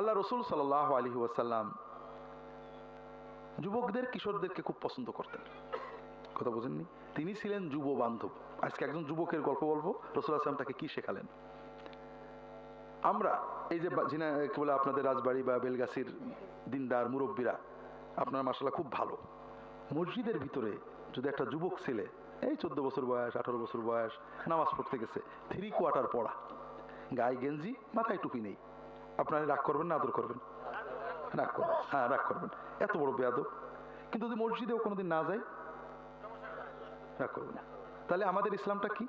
আল্লাহ রসুল সাল্লাহ আলহি ওয়াসাল্লাম যুবকদের, কিশোরদেরকে খুব পছন্দ করতেন। কথা বোঝেননি? তিনি ছিলেন যুব বান্ধব। আজকে একজন যুবকের গল্প বলব। রসুল আসলাম তাকে কি শেখালেন? আমরা, এই যে যিনি কি বলে আপনাদের রাজবাড়ি বা বেলগাছির দিনদার, মুরব্বীরা, আপনার মাসালা খুব ভালো। মসজিদের ভিতরে যদি একটা যুবক ছেলে, এই চোদ্দ বছর বয়স, আঠারো বছর বয়স, নামাজ পড়তে গেছে থ্রি কোয়ার্টার পড়া। গায়ে গেঞ্জি, মাথায় টুপি নেই। আপনারা রাগ করবেন না, আদর করবেন। রাগ করবেন হ্যাঁ রাগ করবেন। এত বড় বেয়াদব। কিন্তু যদি মসজিদেও কোনোদিন না যায়, রাগ করবেন তাহলে আমাদের ইসলামটা কি?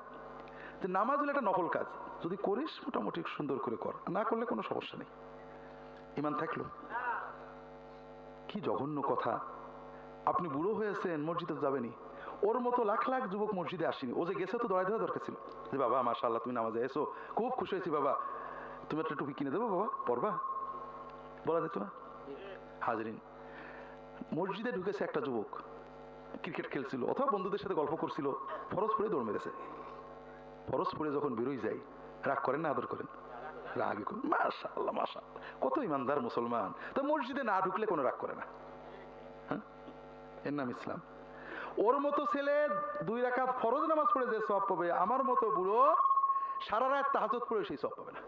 যে নামাজ হলো একটা নকল কাজ। যদি করিস, মোটামুটি সুন্দর করে কর। না করলে কোনো সমস্যা নেই। ইমান থাকল? কি জঘন্য কথা। আপনি বুড়ো হয়েছেন মসজিদে যাবেনি ওর মতো লাখ লাখ যুবক মসজিদে আসেনি। ও যে গেছে তো দড়াই দেওয়া দরকার ছিল। যে বাবা মাশাল্লাহ তুমি নামাজে এসো। খুব খুশি হয়েছি বাবা। তুমি একটা টুপি কিনে দেবো, বাবা পড়বা বলা যেত না? হাজরিন, মসজিদে ঢুকেছে একটা যুবক, ক্রিকেট খেলছিল, অথবা বন্ধুদের সাথে গল্প করছিল ফরজ পড়ে দৌড় মেরেছে। ফরজ পড়ে যখন বেরোই যাই রাগ করেন না, আদর করেন? রাগে করেন মাশা আল্লাহ মাশা কত ইমানদার মুসলমান। তো মসজিদে না ঢুকলে কোনো রাগ করে না। হ্যাঁ? এর নাম ইসলাম। ওর মতো ছেলে দুই রাকাত ফরজ নামাজ পড়ে যে সব পাবে, আমার মতো বুড়ো সারা রাত তাহাজত পড়ে সেই সব পাবে না।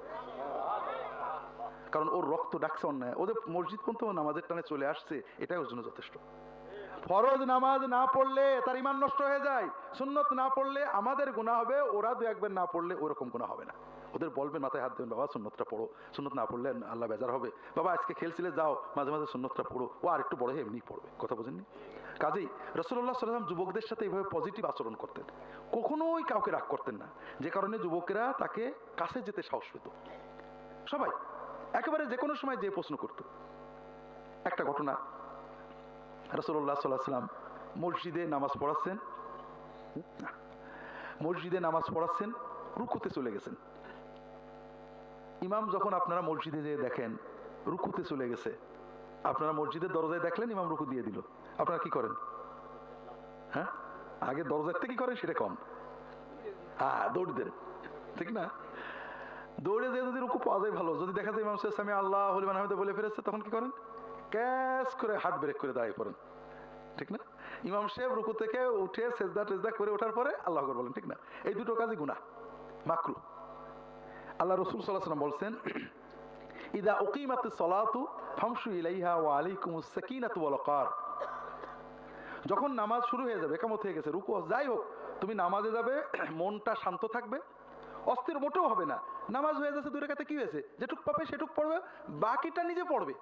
কারণ ওর রক্ত ডাকছে অন্যায়। ওদের মসজিদ পর্যন্ত নামাজের টানে চলে আসছে, এটাই ওর জন্য যথেষ্ট। ফরজ নামাজ না পড়লে তার ইমান নষ্ট হয়ে যায়, সুন্নত না পড়লে আমাদের গুণা হবে, ওরা দু একবার না পড়লে ওরকম গুণা হবে না। ওদের বলবেন, মাথায় হাত দেবেন, বাবা, সুন্নতটা পড়ো। সুন্নত না পড়লে আল্লাহ বেজার হবে। বাবা, আজকে খেলছিলে, যাও, মাঝে মাঝে সুন্নতটা পড়ো। ও আর একটু বড় হয়ে এমনি পড়বে, কথা বোঝেননি? কাজেই রসুল্লাহ সাল্লাম যুবকদের সাথে এইভাবে পজিটিভ আচরণ করতেন। কখনোই কাউকে রাগ করতেন না। যে কারণে যুবকেরা তাকে কাছে যেতে সাহস পেত। সবাই। একেবারে যে কোনো সময় যে প্রশ্ন করত। একটা ঘটনা রসল্লাহ সাল্লাম মসজিদে নামাজ পড়াচ্ছেন। মসজিদে নামাজ পড়াচ্ছেন, রুকুতে চলে গেছেন। ইমাম যখন আপনারা মসজিদে যেয়ে দেখেন, রুকুতে চলে গেছে। আপনারা মসজিদের দরজায় দেখলেন, ইমাম রুকু দিয়ে দিল। আপনারা কি করেন? হ্যাঁ? আগে দরজার থেকে কি করেন? সেটা কম হ্যাঁ দৌড় দেন। ঠিক না? দৌড়ে যেয়ে যদি রুকু পাওয়া যায় ভালো। যদি দেখা যায় ইমাম শেষ আমি আল্লাহ হলিমান আহমেদ বলে ফেরেছে তখন কি করেন? ক্যাশ করে হার্ট ব্রেক করে দাঁড়িয়ে পড়েন। ঠিক না? ইমাম সাহেব রুকু থেকে উঠে সেজদা টেজদা করে ওঠার পরে আল্লাহ করে বলেন, ঠিক না? এই দুটো কাজই গুণা মাকরু। আল্লাহ রসুল সাল্লাহ সাল্লাম বলছেন, ইদা উকিমাত সলাতু ফামসু ইলাইহা ওয়া আলাইকুম সাকিনাতু ওয়াল যখন নামাজ শুরু হয়ে যাবে কেমন হয়ে গেছে, রুকু যাই হোক, তুমি নামাজে যাবে, মনটা শান্ত থাকবে অস্থির মোটেও হবে না। নামাজ হয়ে যাচ্ছে দূরে রেখাতে কি হয়েছে? যেটুক পাবে সেটুক পড়বে, বাকিটা নিজে পড়বে।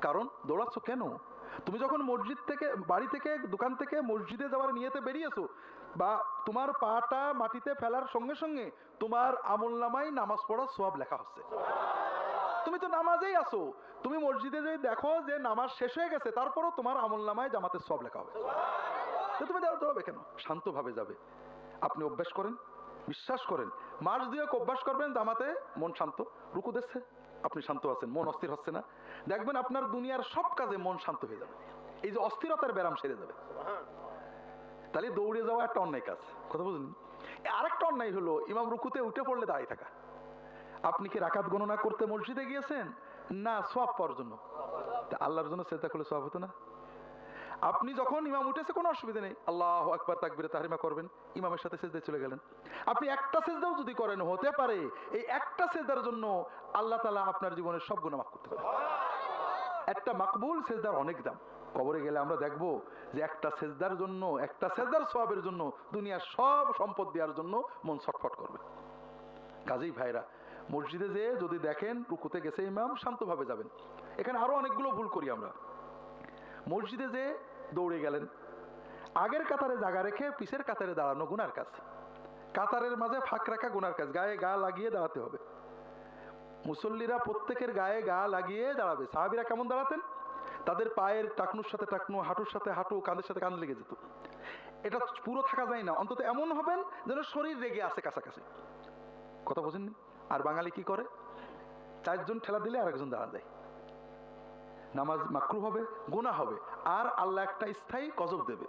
কারণ দৌড়াচ্ছ কেন? তুমি যখন মসজিদ থেকে, বাড়ি থেকে, দোকান থেকে মসজিদে যাওয়ার নিয়েতে বেরিয়েছো বা তোমার পাটা মাটিতে ফেলার সঙ্গে সঙ্গে তোমার আমল নামাই নামাজ পড়ার সব লেখা হচ্ছে। তুমি তো নামাজেই আসো তুমি মসজিদে যদি দেখো যে নামাজ শেষ হয়ে গেছে, তারপরও তোমার আমল নামায় জামাতের সব লেখা হবে। তুমি দাঁড় দৌড়াবে কেন? শান্তভাবে যাবে। আপনি অভ্যাস করেন। বিশ্বাস করেন। মাস দুয়েক অভ্যাস করবেন, জামাতে মন শান্ত। রুকু দিচ্ছে, আপনি শান্ত আছেন, মন অস্থির হচ্ছে না। দেখবেন আপনার দুনিয়ার সব কাজে মন শান্ত হয়ে যাবে। এই যে অস্থিরতার ব্যায়াম সেরে যাবে। তাহলে দৌড়ে যাওয়া একটা অন্যায় কাজ। কথা বুঝলেন? আরেকটা অন্যায় হলো, ইমাম রুকুতে উঠে পড়লে দাঁড়িয়ে থাকা। আপনি কি রাকাত গণনা করতে মসজিদে গিয়েছেন? না সব পাওয়ার জন্য। আল্লাহর জন্য চেষ্টা করলে সব হতো না? আপনি যখন ইমাম উঠেছে, কোনো অসুবিধা নেই। আল্লাহ একবার তাকবিরে, তাহারিমা করবেন। ইমামের সাথে সেজদায় চলে গেলেন। আপনি একটা সেজদাও যদি করেন, হতে পারে এই একটা সেজদার জন্য আল্লাহ তালা আপনার জীবনের সব গুণা মাফ করতে পারে একটা মাকবুল সেজদার অনেক দাম। কবরে গেলে আমরা দেখব যে একটা সেজদার জন্য, একটা সেজদার সবের জন্য দুনিয়ার সব সম্পদ দেওয়ার জন্য মন ছটফট করবে। কাজেই ভাইরা, মসজিদে যেয়ে যদি দেখেন রুকুতে গেছে ইমাম, শান্তভাবে যাবেন। এখানে আরও অনেকগুলো ভুল করি আমরা। মসজিদে যে দৌড়ে গেলেন। আগের কাতারে জায়গা রেখে পিছের কাতারে দাঁড়ানো গুনার কাজ। কাতারের মাঝে ফাঁক রাখা গুনার কাজ, গায়ে গা লাগিয়ে দাঁড়াতে হবে। মুসল্লিরা প্রত্যেকের গায়ে গা লাগিয়ে দাঁড়াবে। সাহাবিরা কেমন দাঁড়াতেন? তাদের পায়ের টাকনুর সাথে টাকনু, হাঁটুর সাথে হাঁটু, কাঁধের সাথে কাঁধ লেগে যেত। এটা পুরো থাকা যায় না। অন্তত এমন হবেন যেন শরীর রেগে আছে কাছাকাছি। কথা বোঝেননি? আর বাঙালি কি করে? চারজন ঠেলা দিলে আরেকজন দাঁড়া যায়। নামাজ মাকরু হবে গুণা হবে। আর আল্লাহ একটা স্থায়ী গজব দেবে।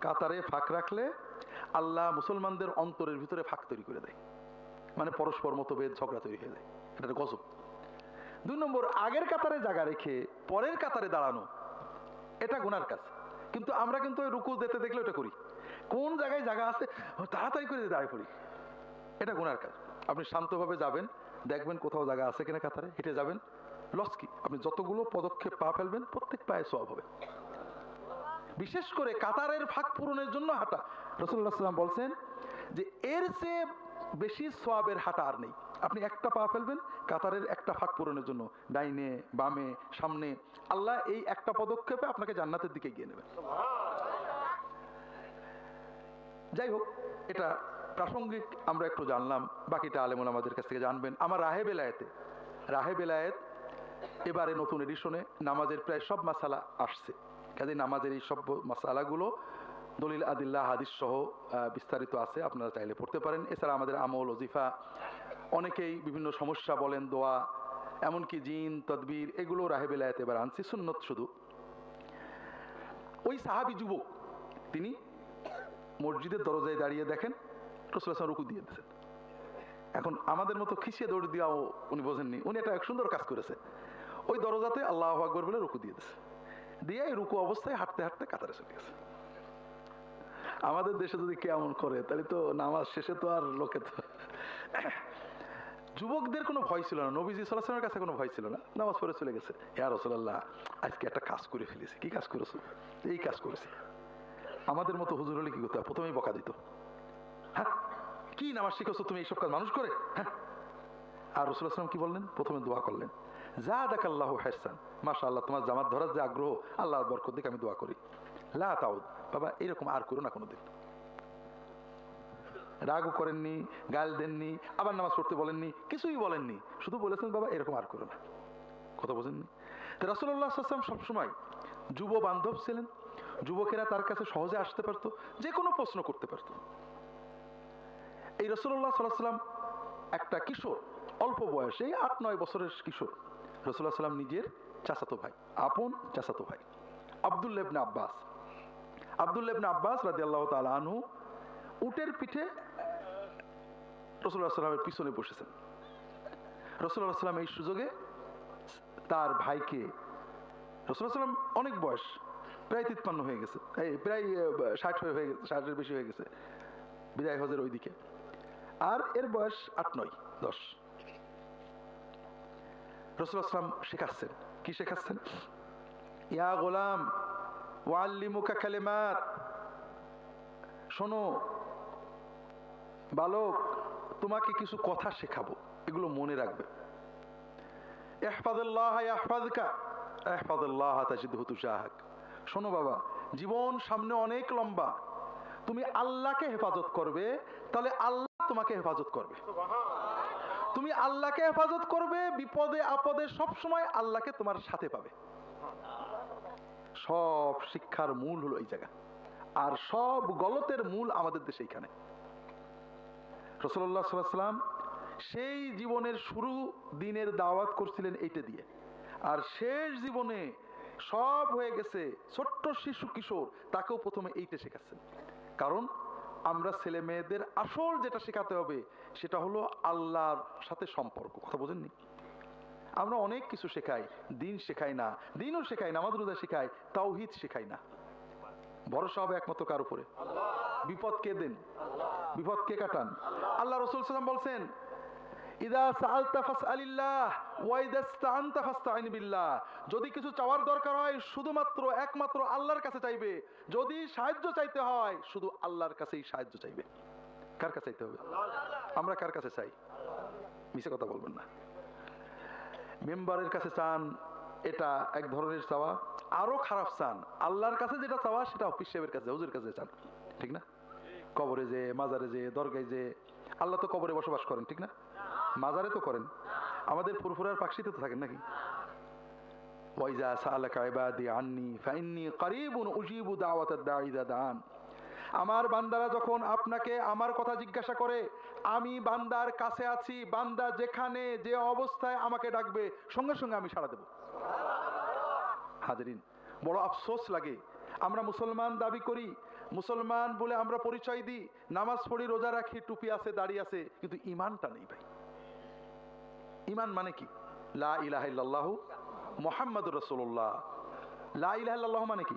কাতারে ফাঁক রাখলে আল্লাহ মুসলমানদের অন্তরের ভিতরে ফাঁক তৈরি করে দেয়। মানে পরস্পর মতভেদ, ঝগড়া তৈরি হয়ে যায়। এটা গজব। দুই নম্বর, আগের কাতারে জায়গা রেখে পরের কাতারে দাঁড়ানো, এটা গুনার কাজ। কিন্তু আমরা কিন্তু ওই রুকু দিতে দেখলে ওটা করি। কোন জায়গায় জায়গা আছে তাড়াতাড়ি করে দাঁড়িয়ে পড়ি। এটা গুনার কাজ। আপনি শান্তভাবে যাবেন, দেখবেন কোথাও জায়গা আছে কিনা কাতারে, হেঁটে যাবেন। লস কি আপনি যতগুলো পদক্ষেপ পা ফেলবেন, প্রত্যেক পায়ে সব হবে। বিশেষ করে কাতারের ফাঁক পূরণের জন্য হাঁটা। রসুল্লাহ সাল্লাম বলছেন যে, এর চেয়ে বেশি সোয়াবের হাঁটা আর নেই। আপনি একটা পা ফেলবেন, কাতারের একটা ফাঁক পূরণের জন্য, ডাইনে, বামে, সামনে, আল্লাহ এই একটা পদক্ষেপে আপনাকে জান্নাতের দিকে গিয়ে নেবেন। যাই হোক, এটা প্রাসঙ্গিক, আমরা একটু জানলাম, বাকিটা আলেমুল আমাদের কাছ থেকে জানবেন। আমার রাহে বেলায়েতে রাহে বেলায়েত এবারে নতুন এডিশনে নামাজের প্রায় সব মাসালা আসছে। কাজে নামাজের এই সব মাসালাগুলো দলিল, আদিল্লাহ, হাদিস সহ বিস্তারিত আছে, আপনারা চাইলে পড়তে পারেন। এছাড়া আমাদের আমল, ওজিফা, অনেকেই বিভিন্ন সমস্যা বলেন, দোয়া, এমনকি জিন, তদবির, এগুলো রাহে বেলায়েত এবার আনছি, সুন্নত শুধু। ওই সাহাবি যুবক, তিনি মসজিদের দরজায় দাঁড়িয়ে দেখেন, রসুল হাসান রুকু দিয়ে দিয়েছেন। এখন আমাদের মতো খিসিয়ে দৌড় দিয়াও উনি বোঝেননি। উনি একটা এক সুন্দর কাজ করেছে। ওই দরজাতে আল্লাহ আকবর বলে রুকু দিয়ে দিয়েছে দিয়ে এই রুকু অবস্থায় হাঁটতে হাঁটতে কাতারে চলে গেছে। আমাদের দেশে যদি কেমন করে, তাহলে তো নামাজ শেষে তো আর লোকে তো যুবকদের কোনো ভয় ছিল না। নবীজি সাল্লাহামের কাছে কোনো ভয় ছিল না। নামাজ পড়ে চলে গেছে। ইয়া রসুল্লাহ আজকে একটা কাজ করে ফেলেছি। কি কাজ করেছ? এই কাজ করেছি। আমাদের মতো হুজুর হলে কি করতে হয়? প্রথমেই বকা দিত। হ্যাঁ? কি নামাজ শিখেছো? তুমি এইসব কাজ মানুষ করে? হ্যাঁ? আর রসুল আসলাম কি বললেন? প্রথমে দোয়া করলেন। যা দেখ আল্লাহ হাসান। মাসা আল্লাহ তোমার জামাত ধরার যে আগ্রহ আল্লাহ বরকত দিকে, আমি দোয়া করি। লা তাউদ, বাবা, এরকম আর করো না কোনোদিন। রাগও করেননি, গাল দেননি, আবার নামাজ পড়তে বলেননি, কিছুই বলেননি। শুধু বলেছেন, বাবা, এরকম আর করো না। কথা বোঝেননি? তো রসুল্লাহ সবসময় যুব বান্ধব ছিলেন। যুবকেরা তার কাছে সহজে আসতে পারতো যে কোনো প্রশ্ন করতে পারতো। এই রসুল্লাহ সাল্লাহ সাল্লাম একটা কিশোর, অল্প বয়সে আট নয় বছরের কিশোর। রসুল্লাহ সাল্লাম নিজের চাচাতো ভাই, আপন চাচাতো ভাই আবদুল্লেবনে আব্বাস। আবদুল্লেবনে আব্বাস রাজি আল্লাহ তালু উটের পিঠে রসুল্লাহ সাল্লামের পিছনে বসেছেন। রসুল্লাহ সাল্লাম এই সুযোগে তার ভাইকে রসুল্লাহ সাল্লাম অনেক বয়স, প্রায় তিপ্পান্ন হয়ে গেছে, এই প্রায় ষাট হয়ে হয়ে গেছে ষাটের বেশি হয়ে গেছে, বিদায় হজের ওইদিকে। আর এর বয়স আট নয়, দশ। রসুল শেখাচ্ছেন। কি শেখাচ্ছেন? ইয়া গোলাম, ওয়াল্লিমুকা কালেমাত। শোনো, বালক, তোমাকে কিছু কথা শেখাবো, এগুলো মনে রাখবে। ইহফাদুল্লাহ ইয়াহফাদকা ইহফাদুল্লাহ তাজিদহু তুশাহাক শোনো বাবা, জীবন সামনে অনেক লম্বা। তুমি আল্লাহকে হেফাজত করবে, তাহলে আল্লাহ তোমাকে হেফাজত করবে। তুমি আল্লাহকে হেফাজত করবে, বিপদে, আপদে সব সময় আল্লাহকে তোমার সাথে পাবে। সব শিক্ষার মূল হলো এই জায়গা। আর সব গলতের মূল আমাদের দেশে এইখানে। রসল্লাহ সাল্লাম সেই জীবনের শুরু দিনের দাওয়াত করছিলেন এইটা দিয়ে। আর শেষ জীবনে সব হয়ে গেছে ছোট্ট শিশু কিশোর, তাকেও প্রথমে এইটা শেখাচ্ছেন। কারণ আমরা ছেলে মেয়েদের আসল যেটা শেখাতে হবে, সেটা হলো আল্লাহর সাথে সম্পর্ক। কথা বোঝেননি? আমরা অনেক কিছু শেখাই, দিন শেখাই না, দিনও শেখাই না, আমাদের রোজা শেখাই, তাওহিদ শেখাই না। ভরসা হবে একমাত্র কার উপরে? বিপদ কে দেন? বিপদ কে কাটান? আল্লাহ রসুল সাল্লাম বলছেন বিল্লাহ। যদি কিছু চাওয়ার দরকার হয়, শুধুমাত্র একমাত্র আল্লাহর কাছে চাইবে। যদি সাহায্য চাইতে হয়, শুধু আল্লাহর কাছেই সাহায্য চাইবে। কার কাছে চাইতে হবে? আমরা কার কাছে চাই? মিশে কথা বলবেন না। মেম্বারের কাছে চান, এটা এক ধরনের চাওয়া। আরও খারাপ চান, আল্লাহর কাছে যেটা চাওয়া, সেটা অফিস সাহেবের কাছে হুজুর কাছে চান। ঠিক না? কবরে যে, মাজারে যে, দরগায় যে, আল্লাহ তো কবরে বসবাস করেন, ঠিক না? মাজারে তো করেন। আমাদের ফুরফুরার পাকশিতে তো থাকেন নাকি? আন্নি ইযা দান। আমার বান্দারা যখন আপনাকে আমার কথা জিজ্ঞাসা করে, আমি বান্দার কাছে আছি, বান্দা যেখানে, যে অবস্থায় আমাকে ডাকবে, সঙ্গে সঙ্গে আমি সাড়া দেব। হাজারিন, বড় আফসোস লাগে। আমরা মুসলমান দাবি করি, মুসলমান বলে আমরা পরিচয় দিই, নামাজ পড়ি, রোজা রাখি, টুপি আছে, দাড়ি আছে, কিন্তু ইমানটা নেই ভাই। ইমান মানে কি? লা ইলাহা ইল্লাল্লাহু মোহাম্মদ রসুল্লাহ লা ইলাহা মানে কি?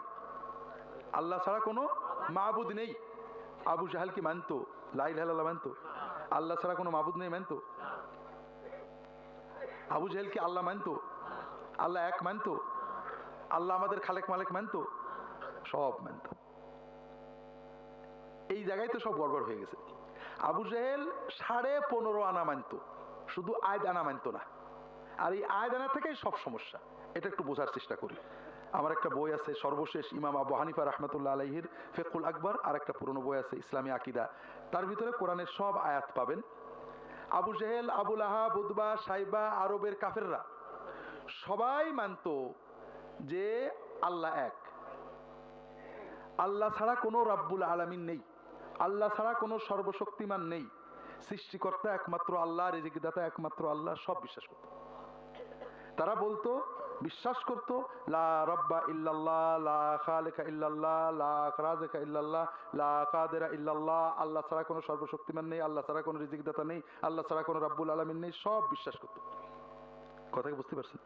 আল্লাহ ছাড়া কোনো মাহবুদ নেই। আবু জাহাল কি মানতো? লা ইলাহা ইল্লাল্লাহ মানতো? আল্লাহ ছাড়া কোনো মাহবুদ নেই, মানতো? আবু জাহেল কি আল্লাহ মানতো? আল্লাহ এক মানতো? আল্লাহ আমাদের খালেক মালেক মানতো? সব মানতো। এই জায়গায় তো সব গড়বড় হয়ে গেছে। আবু জাহেল সাড়ে পনেরো আনা মানতো। শুধু আয় দানা মানতো না। আর এই আয় দানা থেকেই সব সমস্যা। এটা একটু বোঝার চেষ্টা করি। আমার একটা বই আছে, সর্বশেষ ইমাম আবু হানিফা রহমতুল্লাহ আলহির ফেকুল আকবর, আর একটা পুরনো বই আছে, ইসলামী আকিদা। তার ভিতরে কোরআনের সব আয়াত পাবেন। আবু জেহেল আবুল আহা উদ্বা সাইবা, আরবের কাফেররা সবাই মানতো যে আল্লাহ এক। আল্লাহ ছাড়া কোনো রাব্বুল আলামিন নেই। আল্লাহ ছাড়া কোনো সর্বশক্তিমান নেই। সৃষ্টিকর্তা একমাত্র আল্লাহ, রেজিকদাতা একমাত্র আল্লাহ, সব বিশ্বাস করত। তারা বলতো, বিশ্বাস করতো, লা রব্বা ইল্লাল্লাহ ইল্লাল্লাহ ইল্লাল্লাহ ইল্লাল্লাহ, আল্লাহ ছাড়া কোনো সর্বশক্তিমান নেই, আল্লাহ ছাড়া কোনো রিজিকদাতা নেই, আল্লাহ ছাড়া কোনো রাব্বুল আলামিন নেই, সব বিশ্বাস করতো। কথাকে বুঝতে পারছেন?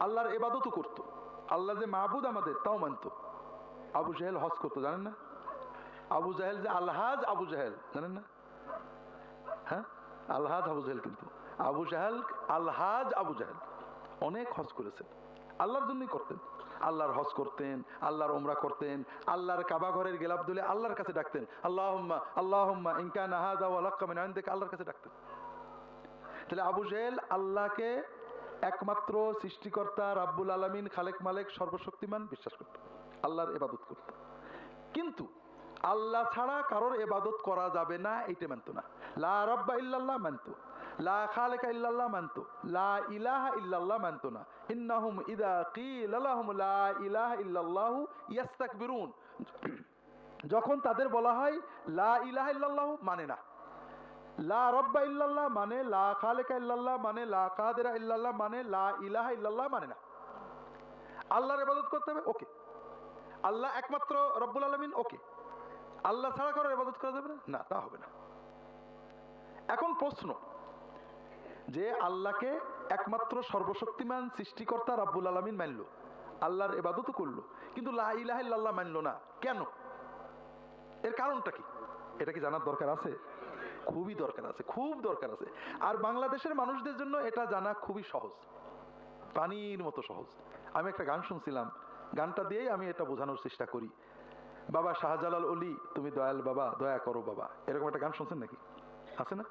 আল্লাহর এবাদতও করতো। আল্লাহ যে মাহবুদ আমাদের, তাও মানতো। আবু জাহেল হজ করতো, জানেন না? আবু জাহেল যে আলহাজ আবু জাহেল, জানেন না? হ্যাঁ? আলহাজ আবু জাহেল কিন্তু। আবু জাহেল, আলহাজ আবু জাহেল। অনেক হজ করেছেন। আল্লাহর জন্যই করতেন। আল্লাহর হজ করতেন, আল্লাহর ওমরা করতেন, আল্লাহর কাবা ঘরের গেলাপ দুলে আল্লাহর কাছে ডাকতেন। আল্লাহম্মা আল্লাহম্মা ইনকা নাহাদা ওয়ালাক্কা মিন ইনদিক, আল্লাহর কাছে ডাকতেন। তাহলে আবু জেহেল আল্লাহকে একমাত্র সৃষ্টিকর্তা, রাব্বুল আলামিন, খালেক মালেক সর্বশক্তিমান বিশ্বাস করত আল্লাহর এবাদত করত কিন্তু আল্লাহ ছাড়া কারোর এবাদত করা যাবে না, এইটা মানতো না। লা রব্বা ইল্লাল্লাহ মানতো। লা খালেকা ইল্লাল্লাহ মানতো। লা ইলাহা ইল্লাল্লাহ মানতো না। ইন্নাহুম ইদা কিলা লাহুম লা ইলাহা ইল্লাল্লাহু ইয়াস্তাকবিরুন। যখন তাদের বলা হয় লা ইলাহা ইল্লাল্লাহ মানে না। লা রব্বা ইল্লাল্লাহ মানে লা খালেকা ইল্লাল্লাহ মানে লা কাদেরা ইল্লাল্লাহ মানে লা ইলাহা ইল্লাল্লাহ মানে না। আল্লাহর ইবাদত করতে হবে, ওকে। আল্লাহ একমাত্র রব্বুল আলমিন, ওকে। আল্লাহ ছাড়া করার ইবাদত করা যাবে না? না, তা হবে না। এখন প্রশ্ন, যে আল্লাহকে একমাত্র সর্বশক্তিমান সৃষ্টিকর্তা রাব্বুল আলমিন মানল, আল্লাহর এবাদত করল, কিন্তু লা ইলাহা ইল্লাল্লাহ মানলো না, কেন? এর কারণটা কি? এটা কি জানার দরকার আছে? খুবই দরকার আছে, খুব দরকার আছে। আর বাংলাদেশের মানুষদের জন্য এটা জানা খুবই সহজ, পানির মতো সহজ। আমি একটা গান শুনছিলাম, গানটা দিয়েই আমি এটা বোঝানোর চেষ্টা করি। বাবা শাহজালাল অলি, তুমি দয়াল বাবা, দয়া করো বাবা। এরকম একটা গান শুনছেন নাকি? আছে না?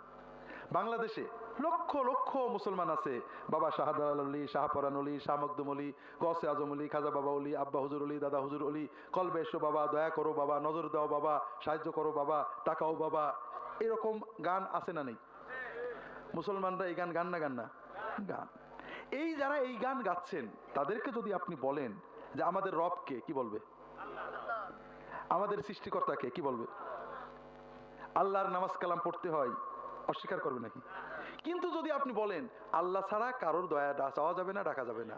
বাংলাদেশে লক্ষ লক্ষ মুসলমান আছে। বাবা শাহজালাল অলি শাহপরান অলি, শাহ মকদুম অলি, গসে আজম অলি, খাজা বাবা অলি, আব্বা হুজুর অলি, দাদা হুজুর অলি। কলবে এসো বাবা, দয়া করো বাবা, নজর দাও বাবা, সাহায্য করো বাবা টাকাও বাবা। এরকম গান আছে না নেই? মুসলমানরা এই গান গান না গান না? গান। এই যারা এই গান গাচ্ছেন, তাদেরকে যদি আপনি বলেন যে আমাদের রবকে কি বলবে? আমাদের সৃষ্টিকর্তাকে কি বলবে? আল্লাহর নামাজ কালাম পড়তে হয়, অস্বীকার করবে নাকি? কিন্তু যদি আপনি বলেন, আল্লাহ ছাড়া কারোর দয়া চাওয়া যাবে না, ডাকা যাবে না,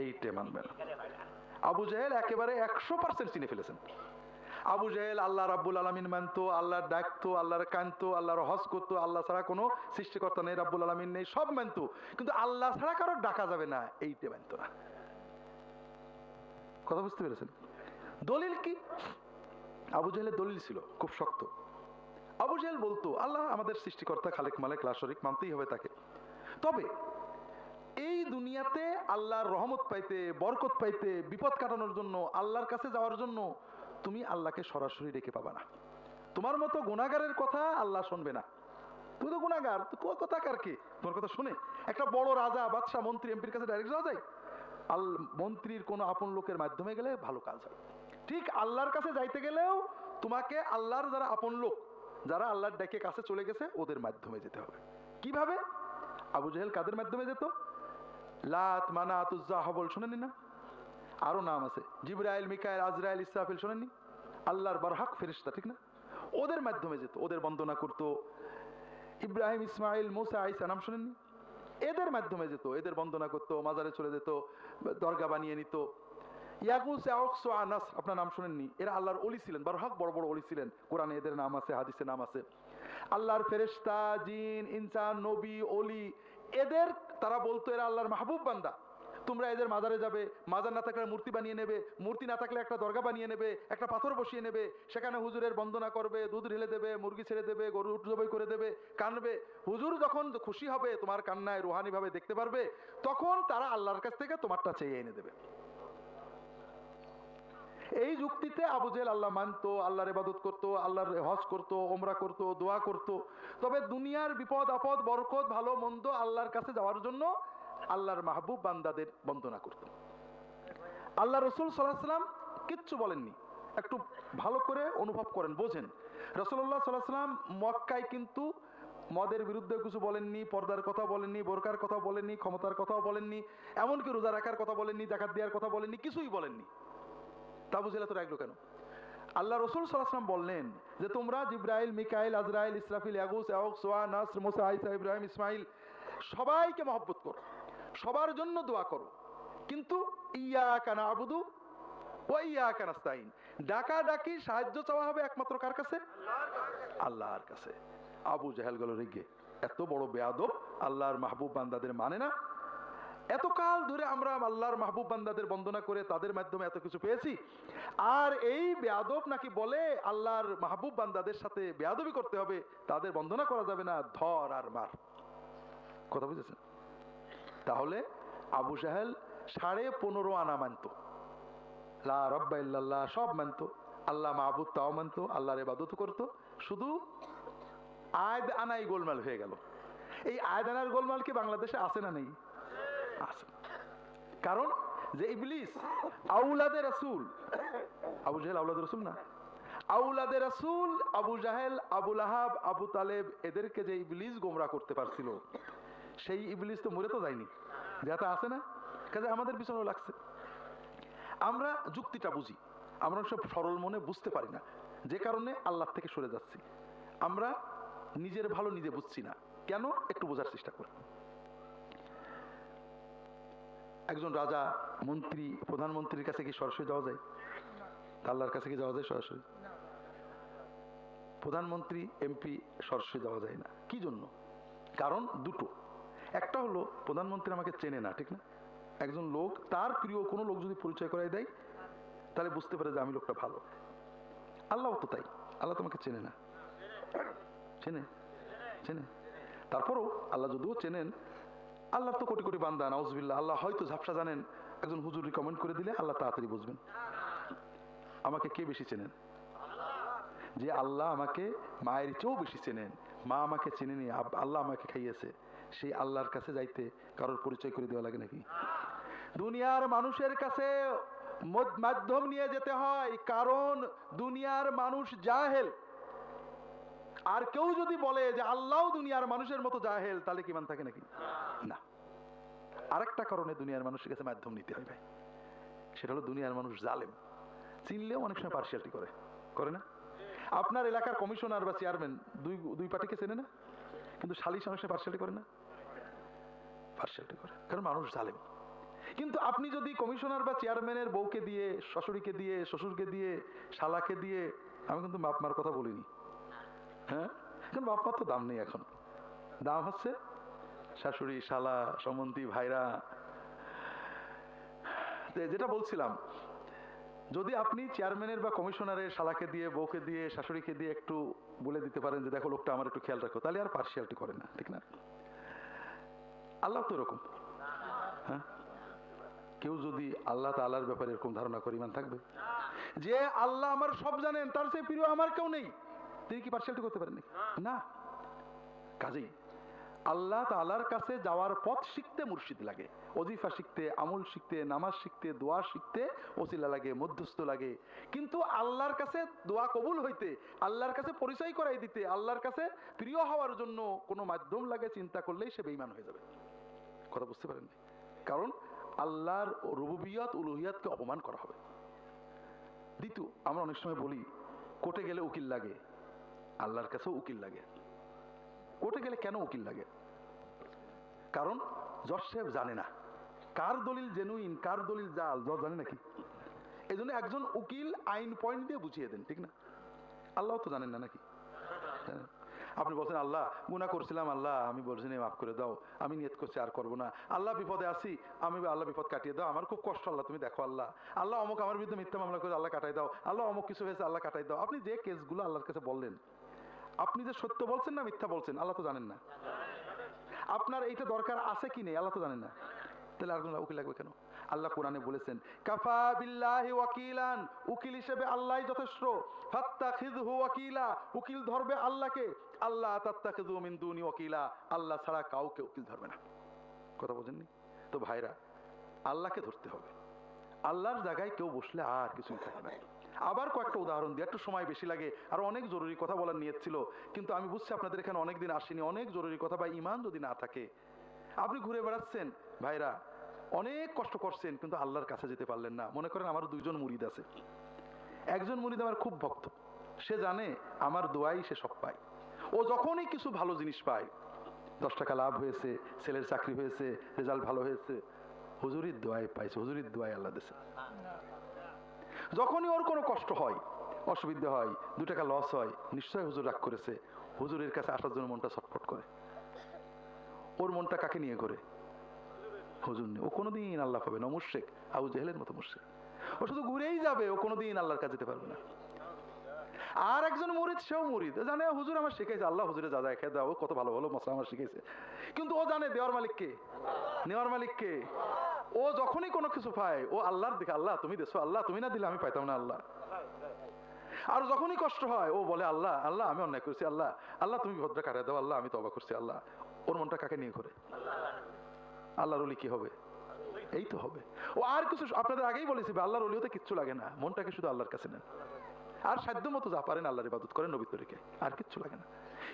এইটে মানবে না। আবু জাহেল একেবারে একশো পার্সেন্ট চিনে ফেলেছেন। আবু জাহেল আল্লাহ রাব্বুল আলমিন মানতো আল্লাহর ডাকতো, আল্লাহর কানতো, আল্লাহর হজ করতো, আল্লাহ ছাড়া কোনো সৃষ্টিকর্তা নেই, রাব্বুল আলমিন নেই, সব মানতো। কিন্তু আল্লাহ ছাড়া কারোর ডাকা যাবে না, এইটে মানতো না। কথা বুঝতে পেরেছেন? দলিল কি? আবু জাহেলের দলিল ছিল, খুব শক্ত। আবু জাহেল বলতো, আল্লাহ আমাদের সৃষ্টিকর্তা খালেক, মালেক লাশরিক মানতেই হবে তাকে। তবে এই দুনিয়াতে আল্লাহর রহমত পাইতে, বরকত পাইতে, বিপদ কাটানোর জন্য, আল্লাহর কাছে যাওয়ার জন্য তুমি আল্লাহকে সরাসরি ডেকে পাবা না। তোমার মতো গুণাগারের কথা আল্লাহ শুনবে না। তুমি তো গুণাগার কথা কার কে? তোমার কথা শুনে একটা বড় রাজা, বাদশাহ, মন্ত্রী, এমপির কাছে ডাইরেক্ট যাওয়া যায়? আল মন্ত্রীর কোনো আপন লোকের মাধ্যমে গেলে ভালো কাজ হয়। ঠিক আল্লাহর কাছে যাইতে গেলেও তোমাকে আল্লাহর যারা আপন লোক, যারা আল্লাহর ডেকে কাছে চলে গেছে, ওদের মাধ্যমে যেতে হবে। কীভাবে? আবু জাহেল কাদের মাধ্যমে যেত? লাত মানাত উজ্জা হবল শোনেনি না? আরও নাম আছে। জিব্রাইল, মিকাইল, আজরাইল, ইসরাফিল, শোনেননি? আল্লাহর বারহাক ফেরিস্তা ঠিক না? ওদের মাধ্যমে যেত, ওদের বন্দনা করতো। ইব্রাহিম, ইসমাইল, মোসা আইসা নাম শোনেননি? এদের মাধ্যমে যেত, এদের বন্দনা করতো, মাজারে চলে যেত, দরগা বানিয়ে নিত। আনাস, আপনার নাম শুনেননি? এরা আল্লাহর অলি ছিলেন বারহাক বড় বড় অলি ছিলেন। কোরআনে এদের নাম আছে, হাদিসে নাম আছে। আল্লাহর ফেরেশতা, জিন, ইনসান, নবী অলি এদের, তারা বলতো এরা আল্লাহর মাহবুব বান্দা। তোমরা এদের মাজারে যাবে, মাজার না থাকলে মূর্তি বানিয়ে নেবে, মূর্তি না থাকলে একটা দরগা বানিয়ে নেবে, একটা পাথর বসিয়ে নেবে, সেখানে হুজুরের বন্দনা করবে, দুধ ঢেলে দেবে, মুরগি ছেড়ে দেবে গরু জবাই করে দেবে, কানবে। হুজুর যখন খুশি হবে, তোমার কান্নায় রুহানি ভাবে দেখতে পারবে, তখন তারা আল্লাহর কাছ থেকে তোমারটা চেয়ে এনে দেবে। এই যুক্তিতে আবু জেল আল্লাহ মানতো, আল্লাহর ইবাদত করতো, আল্লাহর হজ করতো ওমরা করতো, দোয়া করতো। তবে দুনিয়ার বিপদ, আপদ, বরকত, ভালো, মন্দ আল্লাহর কাছে যাওয়ার জন্য আল্লাহর মাহবুব বান্দাদের বন্দনা করত। আল্লাহ রসুল সাল্লাহ সাল্লাম কিচ্ছু বলেননি। একটু ভালো করে অনুভব করেন, বোঝেন। রসুল্লাহ সাল্লাহ সাল্লাম মক্কায় কিন্তু মদের বিরুদ্ধে কিছু বলেননি, পর্দার কথা বলেননি, বোরকার কথা বলেননি, ক্ষমতার কথাও বলেননি, এমনকি রোজা রাখার কথা বলেননি জাকাত দেওয়ার কথা বলেননি, কিছুই বলেননি। তা বুঝলে তো রাখল কেন? আল্লাহ রসুল সাল্লাহাম বললেন যে তোমরা জিব্রাইল, মিকাইল, আজরাইল, ইসরাফিল সোয়া নাসর আইসা ইব্রাহিম ইসমাইল সবাইকে মহব্বত করো, সবার জন্য দোয়া করো। কিন্তু ইয়া কানা আবুদু ও কানাস্তাইন ডাকা ডাকি সাহায্য চাওয়া হবে একমাত্র কার কাছে? আল্লাহর কাছে। আবু জাহেল গেল রেগে, এত বড় বেয়াদব আল্লাহর মাহবুব বান্দাদের মানে না? এতকাল ধরে আমরা আল্লাহর মাহবুব বান্দাদের বন্দনা করে তাদের মাধ্যমে এত কিছু পেয়েছি। আর এই বেয়াদব নাকি বলে আল্লাহর মাহবুব বান্দাদের সাথে বেয়াদবি করতে হবে, তাদের বন্দনা করা যাবে না, ধর আর মার। কথা বুঝেছেন? তাহলে আবু সাহেল সাড়ে পনেরো আনা মানত। লা সব মানত। আল্লাহ মাহবুব তাও মানত, আল্লাহর ইবাদত করতো। শুধু আয়দ আনাই গোলমাল হয়ে গেল। এই আয়দ আনার গোলমাল কি বাংলাদেশে আছে না নেই? কারণ যে ইবলিস আউলাদে রাসূল, আবু জাহেল আউলাদে রাসূল না। আউলাদে রাসূল, আবু জাহেল আবুল আহাব আবু তালেব, এদেরকে যে ইবলিস গোমরা করতে পারছিল, সেই ইবলিস তো মরে তো যায়নি। যেটা আছে না? কাজে আমাদের পিছনেও লাগছে। আমরা যুক্তিটা বুঝি। আমরা সব সরল মনে বুঝতে পারি না। যে কারণে আল্লাহ থেকে সরে যাচ্ছি। আমরা নিজের ভালো নিজে বুঝছি না। কেন? একটু বোঝার চেষ্টা করি। একজন রাজা, মন্ত্রী, প্রধানমন্ত্রীর কাছে কি সরাসরি যাওয়া যায়? আল্লাহর কাছে কি যাওয়া যায় সরাসরি? প্রধানমন্ত্রী, এমপি সরাসরি যাওয়া যায় না। কি জন্য? কারণ দুটো। একটা হলো, প্রধানমন্ত্রী আমাকে চেনে না, ঠিক না? একজন লোক, তার প্রিয় কোনো লোক যদি পরিচয় করাই দেয়, তাহলে বুঝতে পারে যে আমি লোকটা ভালো। আল্লাহ তো তাই। আল্লাহ তোমাকে চেনে না। চেনে? চেনে? তারপরও আল্লাহ যদিও চেনেন আল্লাহর তো কোটি কোটি বান্দা নাউজবিল্লা আল্লাহ হয়তো ঝাপসা জানেন, একজন হুজুর রিকমেন্ড করে দিলে আল্লাহ তাড়াতাড়ি বুঝবেন। আমাকে কে বেশি চেনেন? যে আল্লাহ আমাকে মায়ের চেয়েও বেশি চেনেন। মা আমাকে চেনেনি আল্লাহ আমাকে খাইয়েছে। সেই আল্লাহর কাছে যাইতে কারোর পরিচয় করে দেওয়া লাগে নাকি? দুনিয়ার মানুষের কাছে মাধ্যম নিয়ে যেতে হয়, কারণ দুনিয়ার মানুষ জাহেল। আর কেউ যদি বলে যে আল্লাহ দুনিয়ার মানুষের মতো জাহেল তাহলে কি মান থাকে নাকি? না। আরেকটা কারণে দুনিয়ার মানুষের কাছে মাধ্যম নিতে হয় ভাই। সেটা হলো দুনিয়ার মানুষ জালেম। চিনলেও অনেক সময় পার্সিয়ালিটি করে। করে না? আপনার এলাকার কমিশনার বা চেয়ারম্যান দুই দুই পার্টিকে চেনে না? কিন্তু সালিশ অনেক সময় পার্সিয়ালিটি করে না? পার্সিয়ালিটি করে। কারণ মানুষ জালেম। কিন্তু আপনি যদি কমিশনার বা চেয়ারম্যানের বউকে দিয়ে শ্বশুরকে দিয়ে শ্বশুরকে দিয়ে শালাকে দিয়ে আমি কিন্তু বাপ মার কথা বলিনি। হ্যাঁ? কিন্তু বাপ মার তো দাম নেই এখন। দাম হচ্ছে শাশুড়ি, শালা সমন্তি ভাইরা। যেটা বলছিলাম, যদি আপনি চেয়ারম্যানের বা কমিশনারের শালাকে দিয়ে, বউকে দিয়ে, শাশুড়িকে দিয়ে একটু বলে দিতে পারেন যে, দেখো, লোকটা আমার একটু খেয়াল রাখো, তাহলে আর পার্সিয়ালিটি করে না, ঠিক না? আল্লাহ তো এরকম। হ্যাঁ? কেউ যদি আল্লাহ তাআলার ব্যাপারে এরকম ধারণা করে, ইমান থাকবে? যে আল্লাহ আমার সব জানেন, তার সে প্রিয় আমার কেউ নেই। তিনি কি পার্সিয়ালিটি করতে পারেন না। কাজেই আল্লাহ তালার কাছে যাওয়ার পথ শিখতে মুর্শিদ লাগে অজিফা শিখতে আমল শিখতে নামাজ শিখতে দোয়া শিখতে ওসিলা লাগে মধ্যস্থ লাগে। কিন্তু আল্লাহর কাছে দোয়া কবুল হইতে আল্লাহর কাছে পরিচয় করাই দিতে আল্লাহর কাছে প্রিয় হওয়ার জন্য কোনো মাধ্যম লাগে চিন্তা করলেই সে বেইমান হয়ে যাবে। কথা বুঝতে পারেন কারণ আল্লাহর রুবুবিয়াত উলুহিয়াতকে অপমান করা হবে। দ্বিতীয় আমরা অনেক সময় বলি কোর্টে গেলে উকিল লাগে আল্লাহর কাছেও উকিল লাগে। কোর্টে গেলে কেন উকিল লাগে? কারণ জজ সাহেব জানে না। কার দলিল জেনুইন কার দলিল জাল জজ জানে নাকি? এই জন্য একজন উকিল আইন পয়েন্ট দিয়ে বুঝিয়ে দেন, ঠিক না? আল্লাহ তো জানেন না নাকি? আপনি বলছেন, আল্লাহ, গুনাহ করছিলাম, আল্লাহ, আমি বলছি মাফ করে দাও, আমি নিয়ত করছি, আর করব না। আল্লাহ বিপদে আসি আমি আল্লাহ বিপদ কাটিয়ে দাও, আমার খুব কষ্ট, আল্লাহ, তুমি দেখো, আল্লাহ। আল্লাহ অমুক আমার বিরুদ্ধে মিথ্যা মামলা করে আল্লাহ কাটাই দাও। আল্লাহ অমুক কিছু হয়েছে, আল্লাহ কাটাই দাও। আপনি যে কেসগুলো আল্লাহর কাছে বললেন আপনি যে সত্য বলছেন না, মিথ্যা বলছেন, আল্লাহ তো জানেন না। আপনার এইটা দরকার আছে কি নেই, আল্লাহ তো জানেন না। তাহলে আর কোনো উকিল লাগবে কেন? আল্লাহ কোরআনে বলেছেন, কাফা বিল্লাহি ওয়াকিলান উকিল হিসেবে আল্লাহই যথেষ্ট। ফাত্তাখিযহু ওয়াকিলা উকিল ধরবে আল্লাহকে। আল্লাহ তাত্তাখিযু মিন দুনি ওয়াকিলা আল্লাহ ছাড়া কাউকে উকিল ধরবে না। কথা বোঝেননি? তো ভাইরা, আল্লাহকে ধরতে হবে। আল্লাহর জায়গায় কেউ বসলে আর কিছুই থাকে না। আবার কয়েকটা উদাহরণ দিই, একটু সময় বেশি লাগে, আর অনেক জরুরি কথা বলার নিয়ত ছিল, কিন্তু আমি বুঝছি আপনাদের এখানে অনেক দিন আসেনি, অনেক জরুরি কথা বা ইমান যদি না থাকে। আপনি ঘুরে বেড়াচ্ছেন, ভাইরা, অনেক কষ্ট করছেন, কিন্তু আল্লাহর কাছে যেতে পারলেন না। মনে করেন আমার দুইজন মুরিদ আছে। একজন মুরিদ আমার খুব ভক্ত। সে জানে আমার দোয়াই সে সব পায়। ও যখনই কিছু ভালো জিনিস পায়, দশ টাকা লাভ হয়েছে, ছেলের চাকরি হয়েছে, রেজাল্ট ভালো হয়েছে, হুজুরির দোয়াই পাইছে, হুজুরির দোয়াই আল্লাহ দিছে যখনই ওর কোনো কষ্ট হয়, অসুবিধা হয়, দু টাকা লস হয় নিশ্চয় হুজুর রাগ করেছে, হুজুরের কাছে আসার জন্য মনটা ছটফট করে। ওর মনটা কাকে নিয়ে করে হুজুর নিয়ে। ও কোনোদিন আল্লাহ পাবে না মুর্শেক আবু জেহেলের মতো মুর্শেক ও শুধু ঘুরেই যাবে, ও কোনোদিন আল্লাহর কাছে যেতে পারবে না। আর একজন মুরিদ, সেও মুরিদ। জানে, হুজুর আমার শিখাইছে, আল্লাহ হুজুরে যা যা খেয়ে কত ভালো ভালো মশলা আমার শিখেছে কিন্তু ও জানে, দেওয়ার মালিক কে? নেওয়ার মালিক কে? ও যখনই কোনো কিছু পায়, ও আল্লাহর দিকে, আল্লাহ তুমি দেছো, আল্লাহ তুমি না দিলে আমি পাইতাম না আল্লাহ। আর যখনই কষ্ট হয়, ও বলে, আল্লাহ আল্লাহ, আমি অন্যায় করছি, আল্লাহ আল্লাহ, তুমি ভদ্র কাটাই দাও, আল্লাহ, আমি তবা করছি, আল্লাহ। ওর মনটা কাকে নিয়ে করে আল্লাহর অলি কি হবে? এই তো হবে। ও আর কিছু আপনাদের আগেই বলেছি আল্লাহর অলিও তো কিচ্ছু লাগে না। মনটাকে শুধু আল্লাহর কাছে নেন। আর সাধ্য মতো যা পারেন আল্লাহর ইবাদত করেন নবী তরিকে আর কিচ্ছু লাগে না।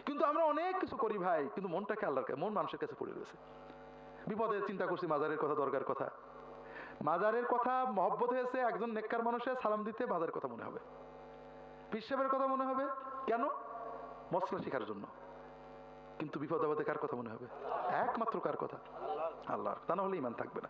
কিন্তু আমরা অনেক কিছু করি, ভাই, কিন্তু মনটাকে আল্লাহর মন মানুষের কাছে পড়ে রয়েছে। বিপদে চিন্তা করছি, মাজারের কথা দরকার কথা। মাজারের কথা, মহব্বত হয়েছে, একজন নেককার মানুষের সালাম দিতে মাজারের কথা মনে হবে। পিসেবের কথা মনে হবে? কেন? মশলা শেখার জন্য। কিন্তু বিপদ আপদে কার কথা মনে হবে? একমাত্র কার কথা? আল্লাহর। তা না হলে ইমান থাকবে না।